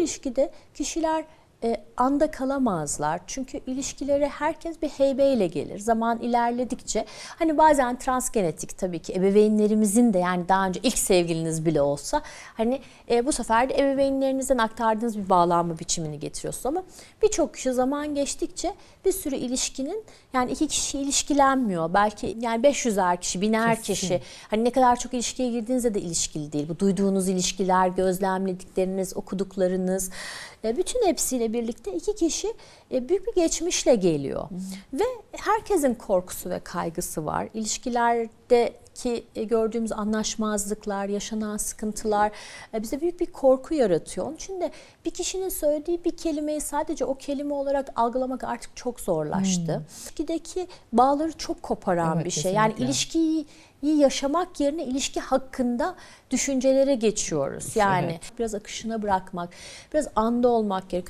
ilişkide kişiler e, anda kalamazlar. Çünkü ilişkileri herkes bir heybeyle gelir. Zaman ilerledikçe hani bazen transgenetik tabii ki ebeveynlerimizin de yani daha önce ilk sevgiliniz bile olsa hani e, bu sefer de ebeveynlerinizden aktardığınız bir bağlanma biçimini getiriyorsunuz ama birçok kişi zaman geçtikçe bir sürü ilişkinin yani iki kişi ilişkilenmiyor. Belki yani 500'er kişi, biner Kesin. kişi. Hani ne kadar çok ilişkiye girdiğinizde de ilişkili değil. Bu duyduğunuz ilişkiler, gözlemledikleriniz, okuduklarınız e, bütün hepsiyle birlikte iki kişi e, büyük bir geçmişle geliyor. Ve herkesin korkusu ve kaygısı var. İlişkilerdeki e, gördüğümüz anlaşmazlıklar, yaşanan sıkıntılar e, bize büyük bir korku yaratıyor. Onun için de bir kişinin söylediği bir kelimeyi sadece o kelime olarak algılamak artık çok zorlaştı. İlişkideki bağları çok koparan Evet, bir şey. Yani kesinlikle. ilişkiyi yaşamak yerine ilişki hakkında düşüncelere geçiyoruz. Yani Evet. biraz akışına bırakmak, biraz anda olmak gerekiyor.